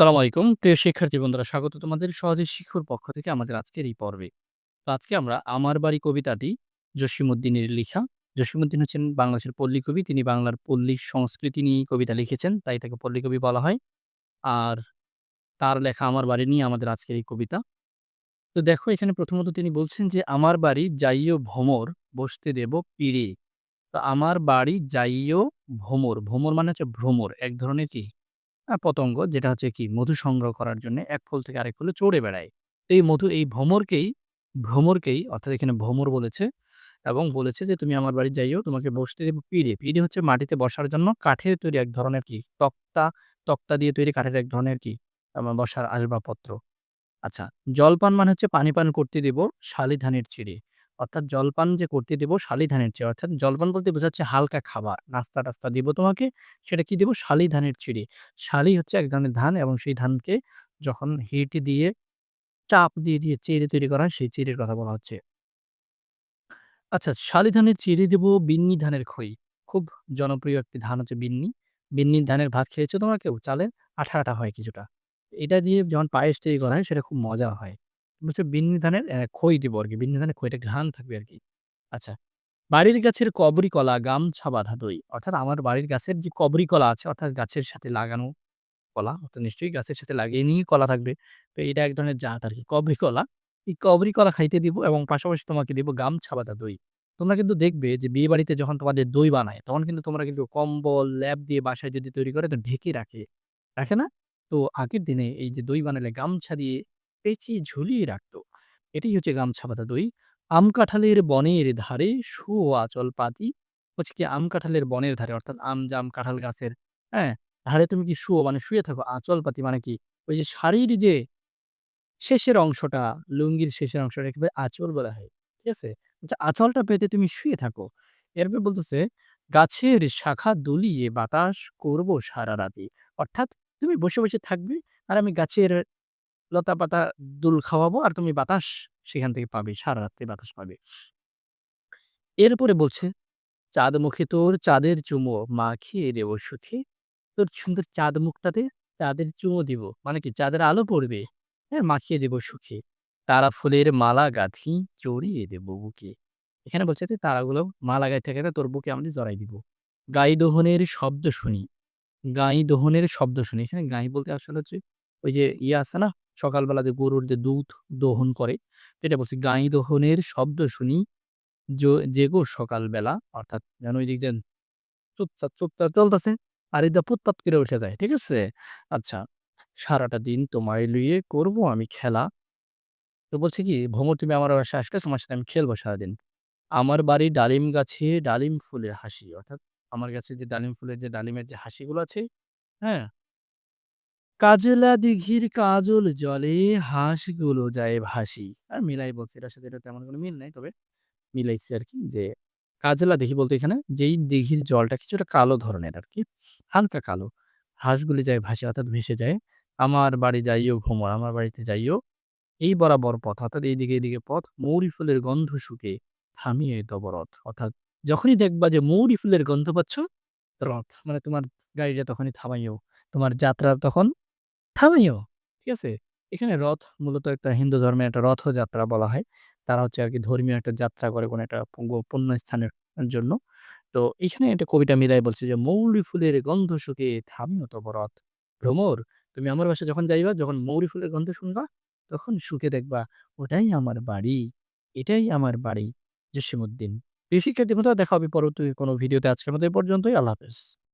আসসালামু আলাইকুম। প্রিয় শিক্ষার্থী বন্ধুরা স্বাগত তোমাদের সহজে শিক্ষুর পক্ষ থেকে আমাদের আজকের এই পর্বে। আজকে আমরা 'আমার বাড়ি' কবিতাটি জসীমউদ্দিনের লিখা। জসীমউদ্দিন হচ্ছেন বাংলাদেশের পল্লী কবি। তিনি বাংলার পল্লী সংস্কৃতি নিয়েই কবিতা লিখেছেন। তাই তাকে পল্লী কবি বলা হয়। আর তার লেখা 'আমার বাড়ি' নিয়ে আমাদের আজকের এই কবিতা। তো দেখো এখানে প্রথমত তিনি বলছেন যে, "আমার বাড়ি যাইও ভ্রমর, বসতে দেব পীড়ে।" তো আমার বাড়ি যাইও ভ্রমর। ভ্রমর মানে হচ্ছে ভ্রমর। এক ধরনের কি? পতঙ্গ যেটা হচ্ছে কি মধু সংগ্রহ করার জন্যে এক ফুল থেকে আরেক ফুলে চড়ে বেড়ায়। এই মধু এই ভ্রমরকেই ভ্রমরকেই অর্থাৎ এখানে ভ্রমর বলেছে এবং বলেছে যে, "তুমি আমার বাড়ি যাইও, তোমাকে বসতে দেবো পিঁড়ে।" পিঁড়ে হচ্ছে মাটিতে বসার জন্য কাঠের তৈরি এক ধরনের কি তক্তা, তক্তা দিয়ে তৈরি কাঠের এক ধরনের কি বসার আসবাবপত্র। আচ্ছা, জলপান মানে হচ্ছে পানি পান করতে দেব শালি ধানের চিঁড়ে। অর্থাৎ জলপান যে করতে দেবো শালি ধানের চিঁড়ে। অর্থাৎ জলপান বলতে বোঝাচ্ছে হালকা খাবার। নাস্তা-টাস্তা দিব তোমাকে, সেটা কি দেব? শালি ধানের চিঁড়ে। শালি হচ্ছে এক ধরনের ধান এবং সেই ধানকে যখন হিট দিয়ে চাপ দিয়ে, দিয়ে চিঁড়ে তৈরি করা হয়, সেই চিঁড়ের কথা বলা হচ্ছে। আচ্ছা, শালি ধানের চিঁড়ে দেব বিন্নি ধানের খই। খুব জনপ্রিয় একটি ধান হচ্ছে বিন্নি। বিন্নির ধানের ভাত খেয়েছো তোমরা কেউ? চালের আঠা, আঠা হয় কিছুটা। এটা দিয়ে যখন পায়েস তৈরি করা হয় সেটা খুব মজা হয়। হচ্ছে বিন্নি ধানের খই দিব আরকি। বিন্নি ধানের খইটা ঘ্রাণ থাকবে আরকি। আচ্ছা, বাড়ির গাছের কবরি কলা গামছা বাঁধা দই। অর্থাৎ আমার বাড়ির গাছের যে কবরি কলা আছে অর্থাৎ গাছের সাথে লাগানো কলা, অর্থাৎ নিশ্চয়ই গাছের সাথে লাগিয়ে নিয়েই কলা থাকবে। তো এটা এক ধরনের জাত আরকি কবরি কলা। এই কবরি কলা খাইতে দিব এবং পাশাপাশি তোমাকে দিব গামছা বাঁধা দই। তোমরা কিন্তু দেখবে যে বিয়ে বাড়িতে যখন তোমাদের দই বানায়, তখন কিন্তু তোমরা কিন্তু কম্বল, লেপ দিয়ে বাসায় যদি তৈরি করে তো ঢেকে রাখে। রাখে না? তো আগের দিনে এই যে দই বানালে গামছা দিয়ে পেঁচিয়ে ঝুলিয়ে রাখতো। এটাই হচ্ছে গামছা বাঁধা দই। আম কাঁঠালের বনের ধারে শুও আঁচল পাতি। হচ্ছে কি আম কাঁঠালের বনের ধারে অর্থাৎ আম, জাম, কাঁঠাল গাছের, হ্যাঁ? ধারে তুমি কি শুয়ো মানে শুয়ে থাকো। আঁচল পাতি মানে কি? ওই যে শাড়ির যে শেষের অংশটা, লুঙ্গির শেষের অংশটা একেবারে আঁচল বলা হয়। ঠিক আছে? আচ্ছা আঁচলটা পেতে তুমি শুয়ে থাকো। এরপর বলতেছে, "গাছের শাখা দুলিয়ে বাতাস করব সারারাতি।" অর্থাৎ তুমি বসে, বসে থাকবে আর আমি গাছের লতাপাতা দুল খাওয়াবো আর তুমি বাতাস সেখান থেকে পাবে। সারারাত্রি বাতাস পাবে। এরপরে বলছে, "চাঁদ মুখে তোর চাঁদের চুমো মাখিয়ে দেব সুখে।" তোর সুন্দর চাঁদ মুখটাতে চাঁদের চুমো দিব। মানে কি চাঁদের আলো পড়বে। হ্যাঁ? মাখিয়ে দেব সুখে। তারা ফুলের মালা গাঁথি জড়িয়ে দেব বুকে। এখানে বলছে যে তারাগুলো মালা গাইতে, গাইতে তোর বুকে আমি জড়াই দিব। গাই দোহনের শব্দ শুনি। গাই দোহনের শব্দ শুনি। এখানে গাই বলতে আসলে হচ্ছে ওই যে ইয়ে আছে না? সকালবেলা যে গরুর যে দুধ দোহন করে, এটা বলছি। গাই দোহনের শব্দ শুনি জ জেগো সকালবেলা। অর্থাৎ যেন ওই দিক চুপচাপ, চুপচাপ চলতেছে। আর এদিকে পুতপাত করে উঠে যায়। ঠিক আছে? আচ্ছা, সারাটা দিন তোমায় লইয়ে করব আমি খেলা। তো বলছে কি, "ভ্রমর তুমি আমার বাসায় আসলে তোমার সাথে আমি খেলব সারাদিন।" আমার বাড়ি ডালিম গাছে ডালিম ফুলের হাসি। অর্থাৎ আমার গাছে যে ডালিম ফুলের যে ডালিমের যে হাসিগুলো আছে, হ্যাঁ? কাজলা দিঘির কাজল জলে হাঁসগুলো যায় ভাসি। আর মিলাই বলছে এটার সাথে এটা তেমন কোনো মিল নাই। তবে মিলাইছি আরকি যে কাজলা দিঘি বলতে এখানে যেই দিঘির জলটা কিছুটা কালো ধরনের আর কি হালকা কালো। হাঁসগুলি যায় ভাসি অর্থাৎ ভেসে যায়। আমার বাড়ি যাইও ভ্রমর, আমার বাড়িতে যাইও এই বরাবর পথ অর্থাৎ এইদিকে, এইদিকে পথ মৌরি ফুলের গন্ধ শুকে থামিয়ে তব রথ। অর্থাৎ যখনই দেখবা যে মৌরি ফুলের গন্ধ পাচ্ছ, রথ মানে তোমার গাড়িটা তখনই থামাইও। তোমার যাত্রা তখন থামাইও। ঠিক আছে? এখানে রথ মূলত একটা হিন্দু ধর্মের একটা রথযাত্রা বলা হয়। তারা হচ্ছে আরকি ধর্মীয় একটা যাত্রা করে কোনো একটা পুঙ্গ স্থানের জন্য। তো এখানে একটা কবিতা মিলায় বলছে যে, "মৌরি ফুলের গন্ধ শুকে থামিও তব রথ। ভ্রমর তুমি আমার বাসা যখন যাইবা, যখন মৌরি ফুলের গন্ধ শুনবা, তখন শুকে দেখবা ওটাই আমার বাড়ি। এটাই আমার বাড়ি।" জসিমুদ্দিন প্রিয় শিক্ষার্থী বন্ধুরা দেখা হবে পরবর্তী কোনো ভিডিওতে। আজকের মতো এ পর্যন্তই। আল্লাহ হাফেজ।